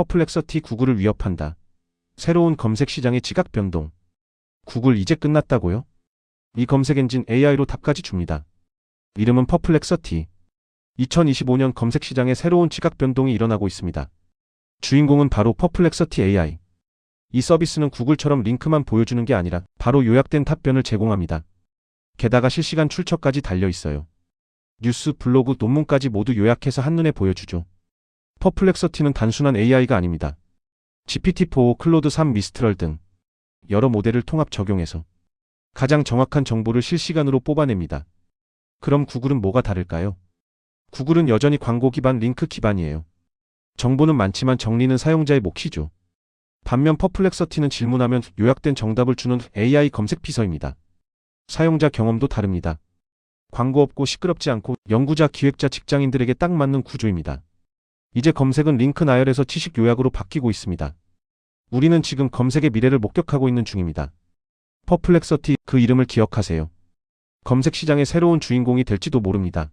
퍼플렉서티 구글을 위협한다. 새로운 검색 시장의 지각 변동. 구글 이제 끝났다고요? 이 검색 엔진 AI로 답까지 줍니다. 이름은 퍼플렉서티. 2025년 검색 시장에 새로운 지각 변동이 일어나고 있습니다. 주인공은 바로 퍼플렉서티 AI. 이 서비스는 구글처럼 링크만 보여주는 게 아니라 바로 요약된 답변을 제공합니다. 게다가 실시간 출처까지 달려 있어요. 뉴스, 블로그, 논문까지 모두 요약해서 한눈에 보여주죠. 퍼플렉서티는 단순한 AI가 아닙니다. GPT-4, 클로드 3, 미스트럴 등 여러 모델을 통합 적용해서 가장 정확한 정보를 실시간으로 뽑아냅니다. 그럼 구글은 뭐가 다를까요? 구글은 여전히 광고 기반 링크 기반이에요. 정보는 많지만 정리는 사용자의 몫이죠. 반면 퍼플렉서티는 질문하면 요약된 정답을 주는 AI 검색 비서입니다. 사용자 경험도 다릅니다. 광고 없고 시끄럽지 않고 연구자, 기획자, 직장인들에게 딱 맞는 구조입니다. 이제 검색은 링크 나열에서 지식 요약으로 바뀌고 있습니다. 우리는 지금 검색의 미래를 목격하고 있는 중입니다. 퍼플렉서티 그 이름을 기억하세요. 검색 시장의 새로운 주인공이 될지도 모릅니다.